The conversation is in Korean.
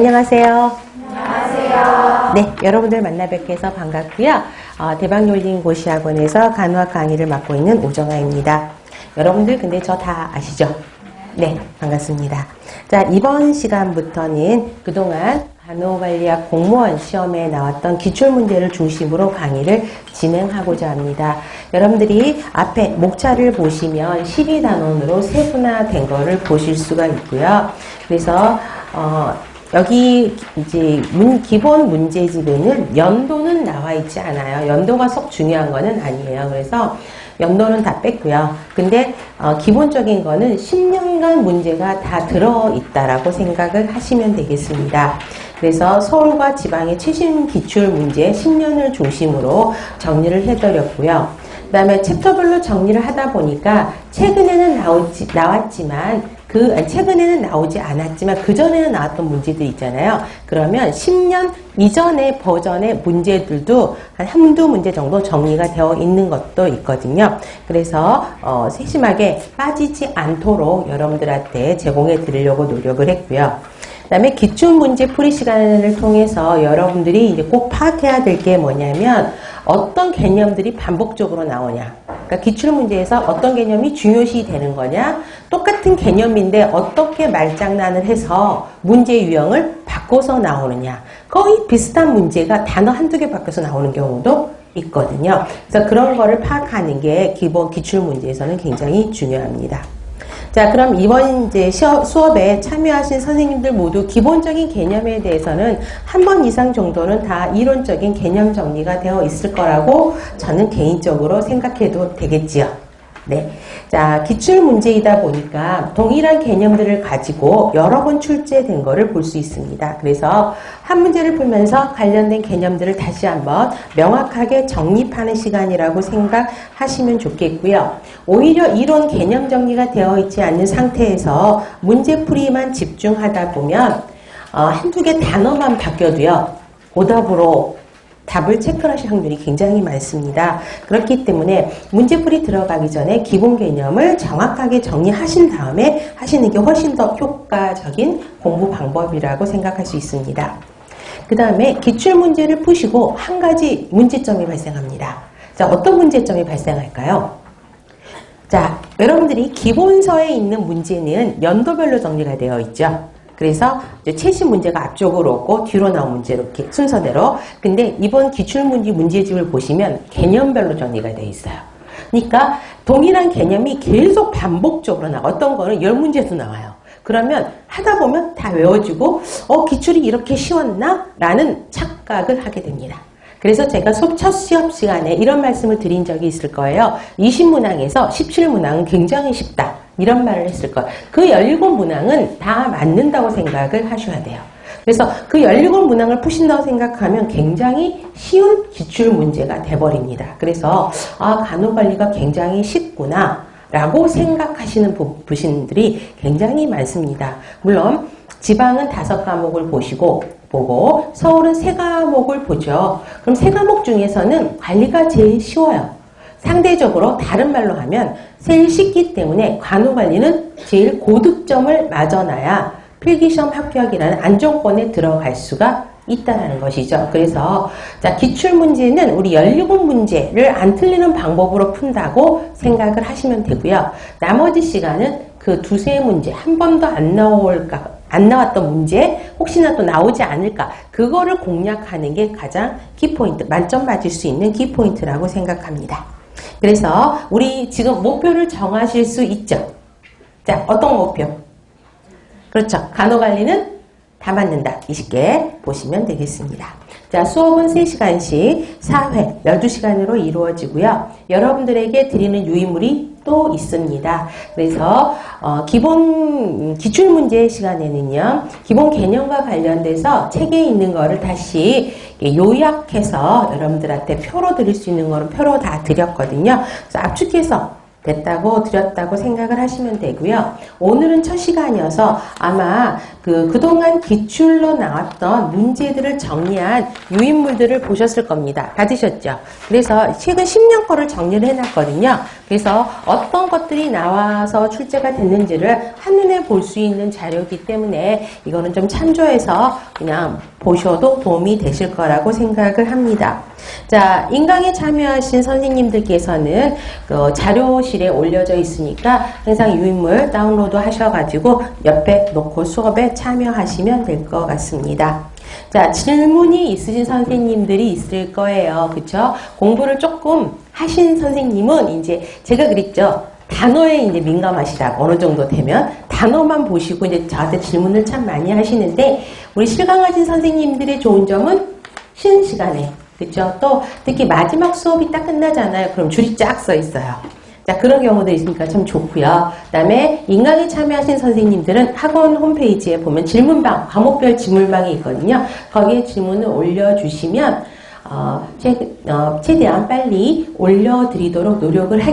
안녕하세요. 안녕하세요. 네, 여러분들 만나 뵙게 해서 반갑고요. 어, 대박놀린 고시학원에서 간호학 강의를 맡고 있는 오정아입니다. 여러분들 근데 저 다 아시죠? 네, 반갑습니다. 자, 이번 시간부터는 그동안 간호관리학 공무원 시험에 나왔던 기출문제를 중심으로 강의를 진행하고자 합니다. 여러분들이 앞에 목차를 보시면 12단원으로 세분화된 거를 보실 수가 있고요. 그래서 어, 여기 이제 문, 기본 문제집에는 연도는 나와 있지 않아요. 연도가 속 중요한 거는 아니에요. 그래서 연도는 다 뺐고요. 근데 어, 기본적인 거는 10년간 문제가 다 들어있다라고 생각을 하시면 되겠습니다. 그래서 서울과 지방의 최신 기출 문제 10년을 중심으로 정리를 해드렸고요. 그 다음에 챕터별로 정리를 하다 보니까 최근에는 나오지, 나왔지만 그 아니, 최근에는 나오지 않았지만 그 전에는 나왔던 문제들 있잖아요. 그러면 10년 이전의 버전의 문제들도 한 한두 문제 정도 정리가 되어 있는 것도 있거든요. 그래서 어, 세심하게 빠지지 않도록 여러분들한테 제공해 드리려고 노력을 했고요. 그다음에 기출 문제 풀이 시간을 통해서 여러분들이 이제 꼭 파악해야 될 게 뭐냐면 어떤 개념들이 반복적으로 나오냐. 그러니까 기출 문제에서 어떤 개념이 중요시 되는 거냐. 똑같은 개념인데 어떻게 말장난을 해서 문제 유형을 바꿔서 나오느냐. 거의 비슷한 문제가 단어 한두 개 바뀌어서 나오는 경우도 있거든요. 그래서 그런 거를 파악하는 게 기본 기출 문제에서는 굉장히 중요합니다. 자, 그럼 이번 이제 수업에 참여하신 선생님들 모두 기본적인 개념에 대해서는 한 번 이상 정도는 다 이론적인 개념 정리가 되어 있을 거라고 저는 개인적으로 생각해도 되겠지요. 네. 자, 기출 문제이다 보니까 동일한 개념들을 가지고 여러 번 출제된 거를 볼수 있습니다. 그래서 한 문제를 풀면서 관련된 개념들을 다시 한번 명확하게 정립하는 시간이라고 생각하시면 좋겠고요. 오히려 이론 개념 정리가 되어 있지 않는 상태에서 문제풀이만 집중하다 보면 어, 한두 개 단어만 바뀌어도요. 오답으로 답을 체크하실 확률이 굉장히 많습니다. 그렇기 때문에 문제풀이 들어가기 전에 기본 개념을 정확하게 정리하신 다음에 하시는 게 훨씬 더 효과적인 공부 방법이라고 생각할 수 있습니다. 그 다음에 기출문제를 푸시고 한 가지 문제점이 발생합니다. 자, 어떤 문제점이 발생할까요? 자, 여러분들이 기본서에 있는 문제는 연도별로 정리가 되어 있죠. 그래서 최신 문제가 앞쪽으로 오고 뒤로 나온 문제 이렇게 순서대로. 근데 이번 기출문제 문제집을 보시면 개념별로 정리가 되어 있어요. 그러니까 동일한 개념이 계속 반복적으로 나와. 어떤 거는 열 문제도 나와요. 그러면 하다 보면 다 외워지고 어 기출이 이렇게 쉬웠나? 라는 착각을 하게 됩니다. 그래서 제가 첫 시험 시간에 이런 말씀을 드린 적이 있을 거예요. 20문항에서 17문항은 굉장히 쉽다. 이런 말을 했을 거예요. 그 17문항은 다 맞는다고 생각을 하셔야 돼요. 그래서 그 17문항을 푸신다고 생각하면 굉장히 쉬운 기출 문제가 돼버립니다. 그래서 아 간호관리가 굉장히 쉽구나 라고 생각하시는 부신들이 굉장히 많습니다. 물론 지방은 다섯 과목을 보시고 보고 서울은 세 과목을 보죠. 그럼 세 과목 중에서는 관리가 제일 쉬워요. 상대적으로 다른 말로 하면 제일 쉽기 때문에 간호관리는 제일 고득점을 맞아놔야 필기시험 합격이라는 안정권에 들어갈 수가 있다라는 것이죠. 그래서 자 기출 문제는 우리 17문제를 안 틀리는 방법으로 푼다고 생각을 하시면 되고요. 나머지 시간은 그 두세 문제 한 번도 안 나올까 안 나왔던 문제 혹시나 또 나오지 않을까 그거를 공략하는 게 가장 키포인트 만점 맞을 수 있는 키포인트라고 생각합니다. 그래서 우리 지금 목표를 정하실 수 있죠. 자 어떤 목표? 그렇죠. 간호관리는 다 맞는다. 20개 보시면 되겠습니다. 자, 수업은 3시간씩 4회 12시간으로 이루어지고요. 여러분들에게 드리는 유의물이 또 있습니다. 그래서 어, 기본 기출 문제 시간에는요. 기본 개념과 관련돼서 책에 있는 거를 다시 요약해서 여러분들한테 표로 드릴 수 있는 거는 표로 다 드렸거든요. 그래서 압축해서 됐다고 드렸다고 생각을 하시면 되고요. 오늘은 첫 시간이어서 아마 그 그동안 기출로 나왔던 문제들을 정리한 유인물들을 보셨을 겁니다. 받으셨죠? 그래서 최근 10년 거를 정리를 해놨거든요. 그래서 어떤 것들이 나와서 출제가 됐는지를 한눈에 볼 수 있는 자료이기 때문에 이거는 좀 참조해서 그냥 보셔도 도움이 되실 거라고 생각을 합니다. 자, 인강에 참여하신 선생님들께서는 그 자료 실에 올려져 있으니까 항상 유인물 다운로드 하셔가지고 옆에 놓고 수업에 참여하시면 될 것 같습니다. 자, 질문이 있으신 선생님들이 있을 거예요. 그쵸? 공부를 조금 하신 선생님은 이제 제가 그랬죠. 단어에 이제 민감하시다. 어느 정도 되면 단어만 보시고 이제 저한테 질문을 참 많이 하시는데 우리 실강하신 선생님들의 좋은 점은 쉬는 시간에 그쵸? 또 특히 마지막 수업이 딱 끝나잖아요. 그럼 줄이 쫙 써 있어요. 자, 그런 경우도 있으니까 참 좋고요. 그 다음에 인강에 참여하신 선생님들은 학원 홈페이지에 보면 질문방, 과목별 질문방이 있거든요. 거기에 질문을 올려주시면 어, 최, 어, 최대한 빨리 올려드리도록 노력을 하겠습니다.